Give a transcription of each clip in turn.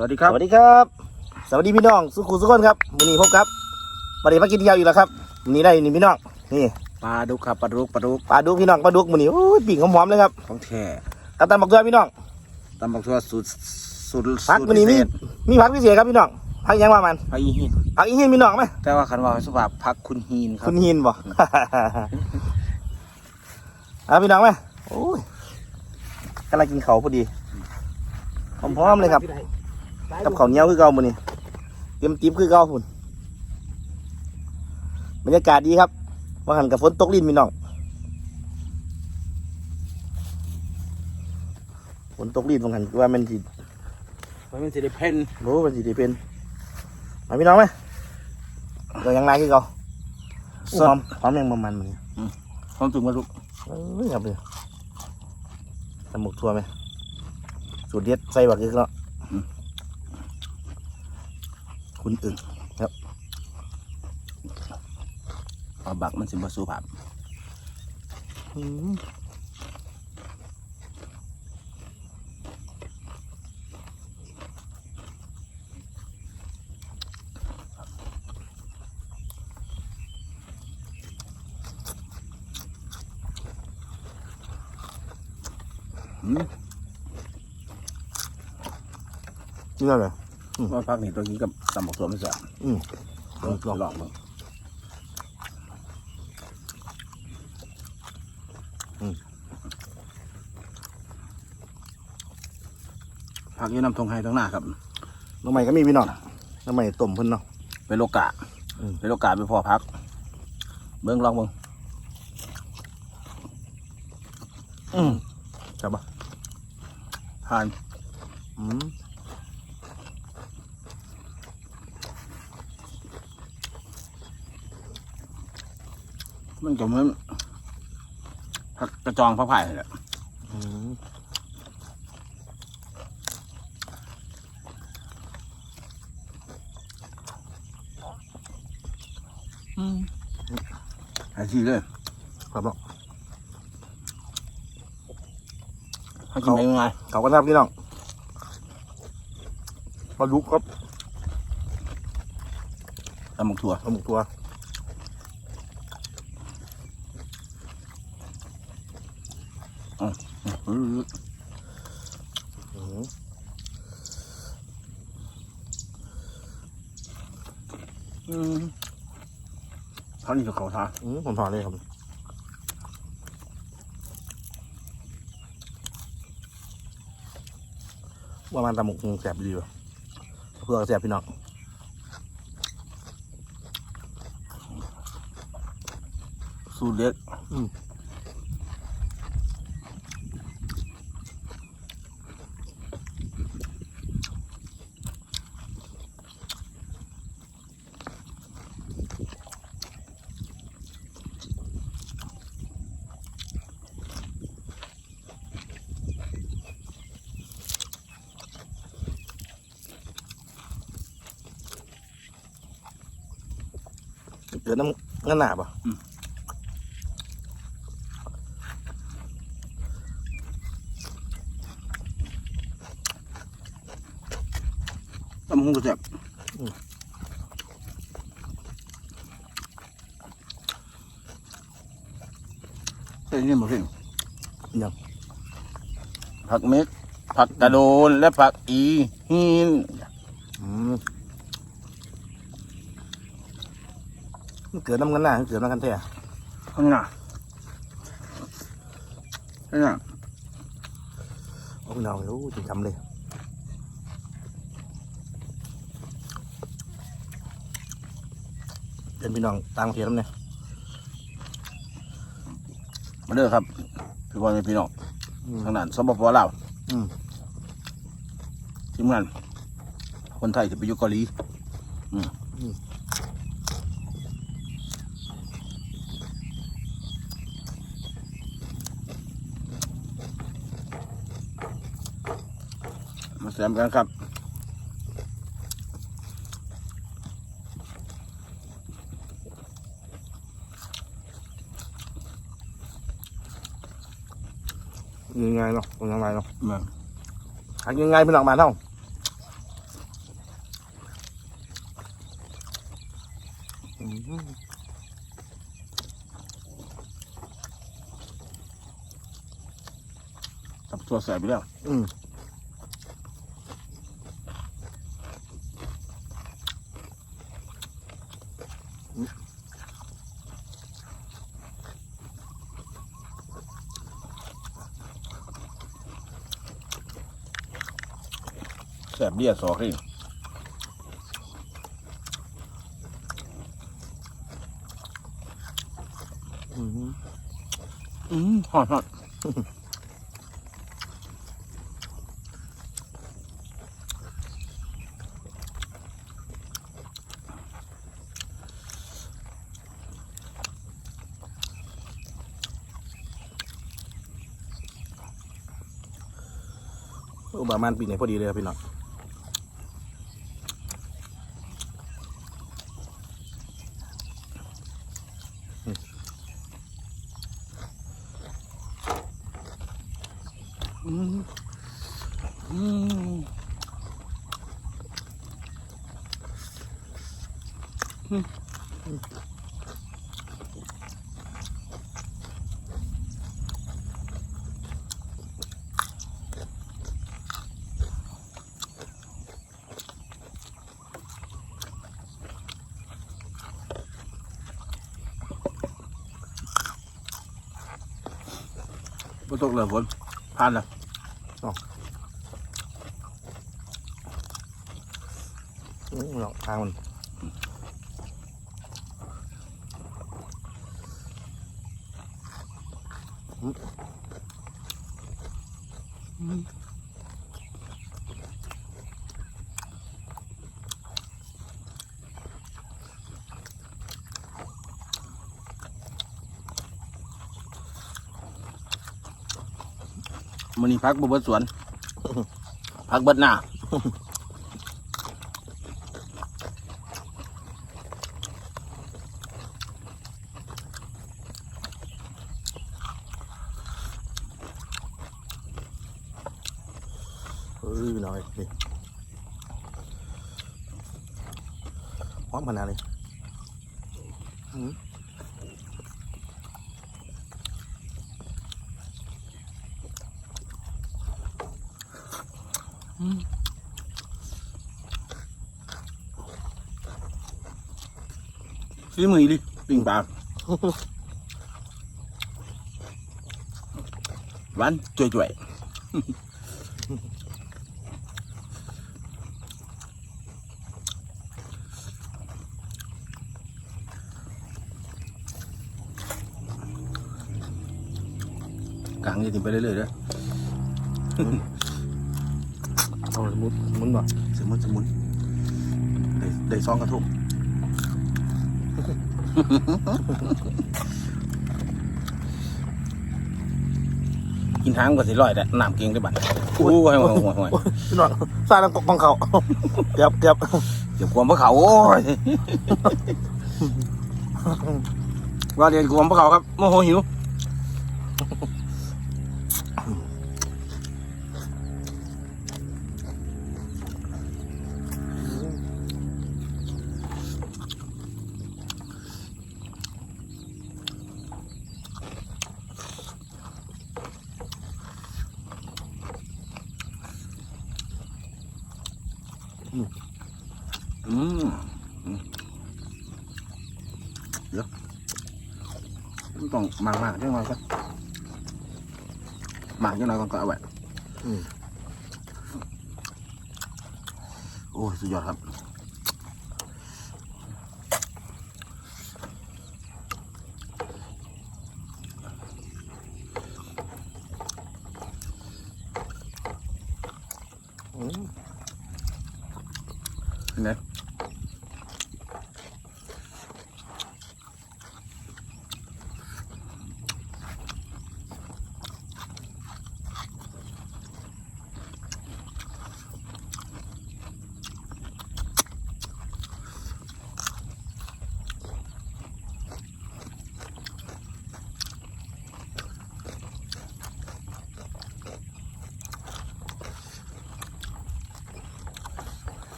สวัสดีครับ สวัสดีครับ สวัสดีพี่น้องสุขุมสุขคนครับวันนี้พบครับวันนี้มากินเที่ยวอีกแล้วครับวันนี้ได้นี่พี่น้องนี่ปลาดุกครับปลาดุกปลาดุกปลาดุกพี่น้องปลาดุกวันนี้โอ้ยปิ่งหอมๆเลยครับของแท้กระตันบักเกลือพี่น้องตำบักทั่วสูตรสูตรพักสูตรวันนี้มีพิเศษมีพักพิเศษครับพี่น้องพักยังว่ามันพักอีหินพักอีหินพี่น้องไหมแต่ว่าคันว่าสุภาพพักคุณฮีนครัคุบณหินบ่อะพี่น้องไหมโอ้ยกำลังกินเขาวพอดีพร้อมๆเลยครับ กับข้าวเหนียวคือเก่ามื้อนี้เตรียมติ๊บคือเก่าพุ่นบรรยากาศดีครับว่าหันกับฝนตกลิ้นพี่น้องฝนตกลิ้นว่าหันว่ามันสิมันเป็นสิริเพนโอ้มันสิได้เป็นมาพี่น้องไหมเรายังไงคือเก่าอู้หอมหอมยังมันมันๆมื้อนี้ความถึงมาลุกเอ้ยครับเลยตำหมกทั่วไหมสูตรเด็ดใส่บักอีกแล้ว คุณอึ่งเอาบักมันสิบ่สุภาพอืมอืมนี่อะไร ว่าพักนี่ตัวนี้กับตำบักทั่วมันแซ่บอืมลองลองมึงพักอยี่น้ำทงไห้ทงหน้าครับน้องใหม่ก็มีพี่น้องน้องใหม่ต้มเพิ่นเนาะไปโลกะอืมไปโลกะไปพอพัก เบิ้งลองเบิ้งอืมจับปะผ่านอืม มันก็เหมือนผักกระจองผักไผ่แหละอืมหายทีเลยครับเนาะให้กินไปยังไงเขากันครับพี่น้องปลาดุกครับตำบักถั่วปลาหมึกตัว อื้อ อืม อืมเท่านี้ก็เขาท่าอืมผมทาเลยครับว่ามันตำหมกแสบดีว่ะเพื่อแสบพี่น้องสูตรเด็ดเกิดน้ำงั้นหนาป่ะตำบักหุ่งก็แซ่บเส้นนี้มาเพิ่งยังผักเม็ดผักกระโดนและผักอีหิน อืม เกิดน้ำงั้นหนาเกิดน้ำกันแท้ข้างหน้าข้างหน้าโอ้พี่น้องโอ้จริงจำเลยเป็นพี่น้องต่างประเทศแล้วเนี่ยมาเด้อครับพี่บอลพี่น้องอืมทางนั้นสปปลาวอืมทีมงานคนไทยจะไปอยู่เกาหลีอืม มาเสริมกันครับยังไงเนาะยังไงเนาะหากยังไงเป็นหลักมาเท่าตับตัวใส่ไปแล้ว อืม แสบเบี้ยสอกนี่อืมอืมหอดหอดโอ้ประมาณปีไหนพอดีเลยครับพี่น้อง ตกเลยฝนผ่านแล้วอืมเนาะทางมันมั นนี่พักบเบิดสวน พักเบิดหน้าเอ้ยพี่อยนี่พร้อมขนาดเลยอืม ซื้อมือดิปิ้งปลาหวานจ่วยๆกลางจะติมไปเรื่อยๆเด้อเอาสมุนสมุนบ่สมุนสมุนได้ได้ซองกระทง กินทางก็สิร้อยแต่น้ำเก่งได้บัดโอ้ยโอ้ยโอ้ยโอ้ยพี่น้องสร้างน้ำกองเขาเก็บเก็บเดี๋ยวความพระเขาโอ้ยว่าเรียนความพระเขาครับโมโหหิว อืมอืมเดี๋ยว มันต้องหมากมากๆจังหน่อยครับหมากจังหน่อยก่อนก็เอาไว้ อืม โอ้ยสุดยอดครับ อืม เป็นไง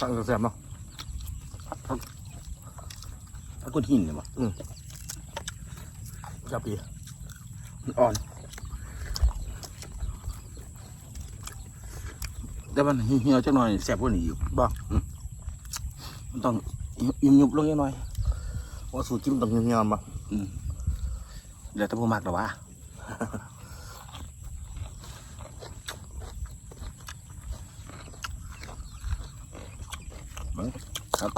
ฟังแซ่บๆเนาะถ้าก้นหินเนี่ยมั้จับดีมันอ่อน แต่มันเหี่ยวๆจักหน่อยแสบกว่านี้อยู่บ่มันต้องยุบยุบๆลงจักหน่อยว่าสูตรจิ้มต้องเงียบๆบ่เดี๋ยวแตะพูมักหรอวะ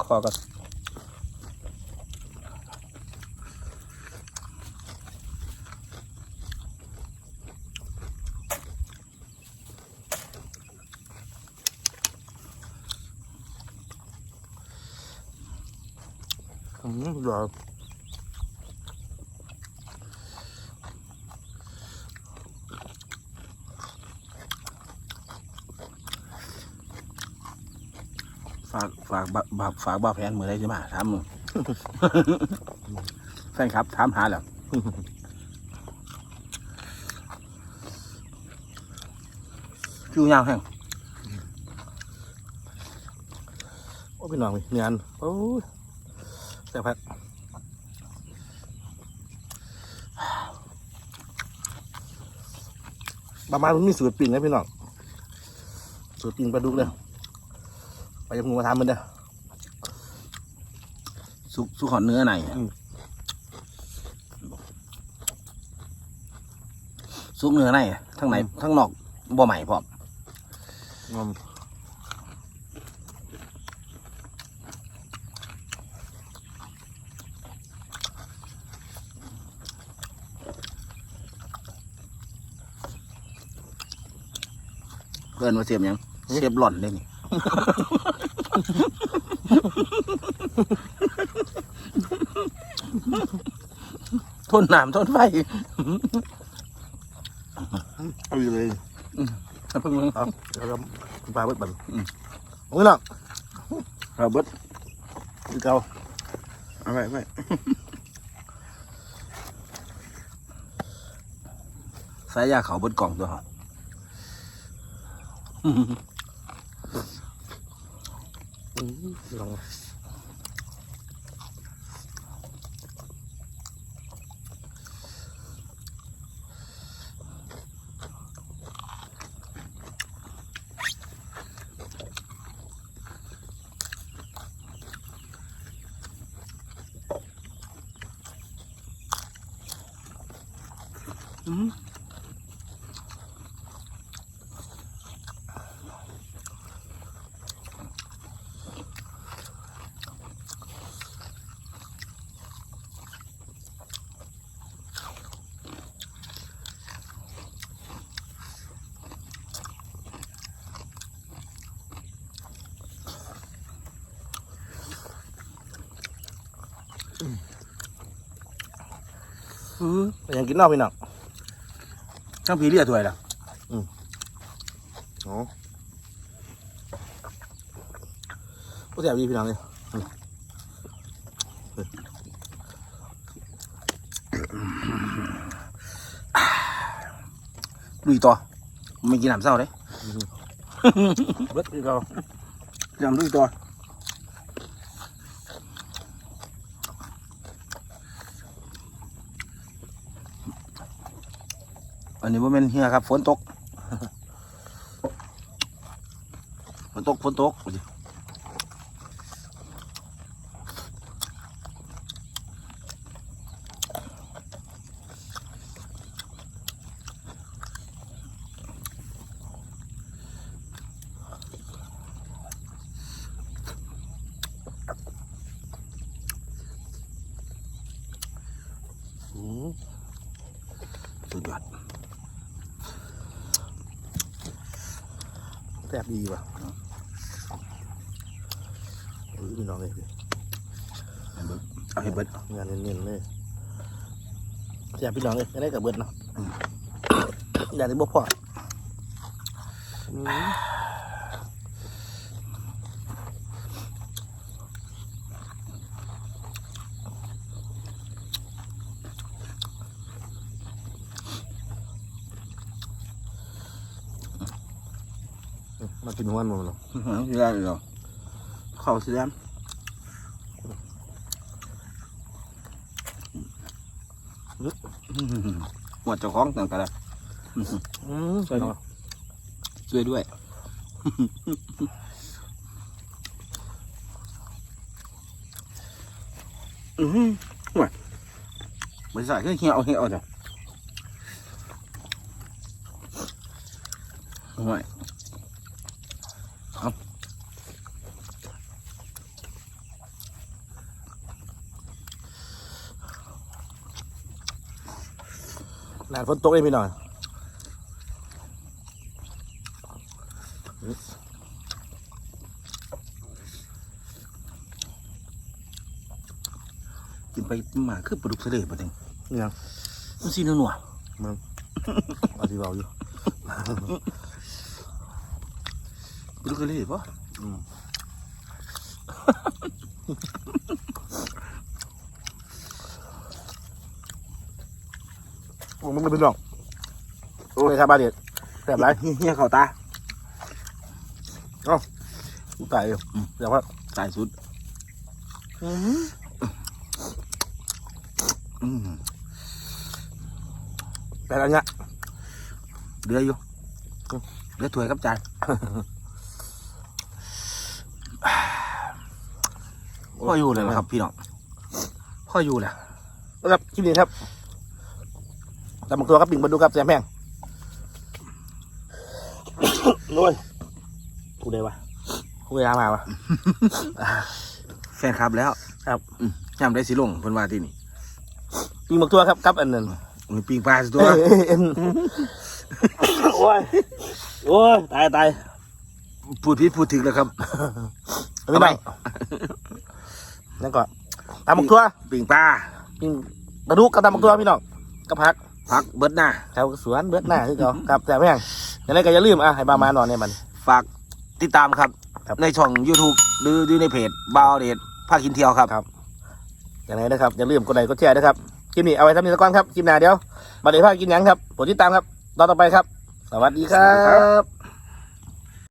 เอาคอก็อืมเดี๋ยวฝาก ฝากบะบะฝากบ้าแพนมือได้ใช่ไหมถามมึงแฟนครับถามหาแล้วคิวยาวแห้งโอ้พี่น้องเนียนโอ้แซ่บครับประมาณมันมีสูตรปิ้งนะพี่น้องสูตรปิ้งปลาดุกเลย ไปยังงูมาทำมันเด้อสุกสุกหอนเนื้อในอืมสุกเนื้อในทั้งในทั้งนอกบ่ใหม่พร้อมงอมเกินมาเสียบหยังเสียบหล่อนได้นี่ ทนน้ำทนไฟเอาอยู่เลยเอาเพิ่งมึงเอาแล้วก็ปลาเบิดบันอืมโอ้ยน้องเอาเบิดคือเก่าเอาไว้ไว้สายยาเขาเบิดกล่องตัวเหรอ อืมล องอือไปยังกินนอกพี่น้องช่างผีเรียถวยล่ะโอ้ก็แซ่บดีพี่น้องเลยลุยต่อไม่กินน้ำเศร้าเลยเบิดคือเก่าน้ำลุยต่อ นนี้ว่าเป็นเฮียครับ ฝนตก ฝนตก ฝนตก อืม สุดยอด แซ่ บดีว่ะเออพี่น้องเลยพี่เอาให้เบิดงานเน้นๆเลยแซ่บพี่น้องเลยจะได้กับเบิดเนาะอยากได้บ่พอ กินหัวมันเนาะอื้อหือไม่ได้เลยเหรอข้าวสีแดงหมวดเจ้าของต่างกันละอืมสวยเนาะช่วยด้วยอือหือห่วยบริษัทก็เหี่ยวเหี่ยวจ้ะห่วย หนานฝนตกเลยพี่น้องกินไปมาคือปลาดุกทะเลปะเต็งนี่ยังมันสีนัวนัวเอาที่เบาอยู่ปลาดุกทะเลปะ ผมมึงเป็นน้องโอ้ยครับบาเด็ดแซ่บไรเฮียเขาตากูตายอยู่เดี๋ยวว่าสายสุดอืมแต่อันเนี้ยเหลืออยู่เหลือถ้วยกับจานพ่ออยู่เลยนะครับพี่น้องพ่ออยู่แหละครับคลิปนี้ครับ ตำบักตัวครับปิ่งมาดูครับแซมแพงโอ้ยกูได้ปะกูได้มาวะแฟนครับแล้ว ครับอืมยามได้สิลงเพิ่นว่าที่นี่ปิ่งบักตัวครับครับอันนั้นมีปิงปลาสิตัวเอ้ยเอ็นโอ้ยโอ้ยตายตายพูดผิดพูดถึงแล้วครับไม่ได้นั่นก่อนตำบักตัวปิงปลาปิ่งปลาดุกกับตำบักตัวพี่น้องกับผัก พักเบิดหน้าแถวสวนเบิดหน้าคือเขาครับแซมแพงอย่างไรก็อย่าลืมอะให้บามาหน่อยเนี่ยมัน ฝากติดตามครับ ครับ ในช่อง YouTube หรือดูในเพจบาวเดชภาคกินเที่ยวครับอย่างไรนะครับอย่าลืมกดไลค์กดแชร์ด้วยครับคลิปนี้เอาไว้ทำนี้สักก่อนครับคลิปหน้าเดี๋ยวมาเดี๋ยวพากินหยังครับโปรดติดตามครับตอนต่อไปครับ สวัสดีครัสวัสดีครับบ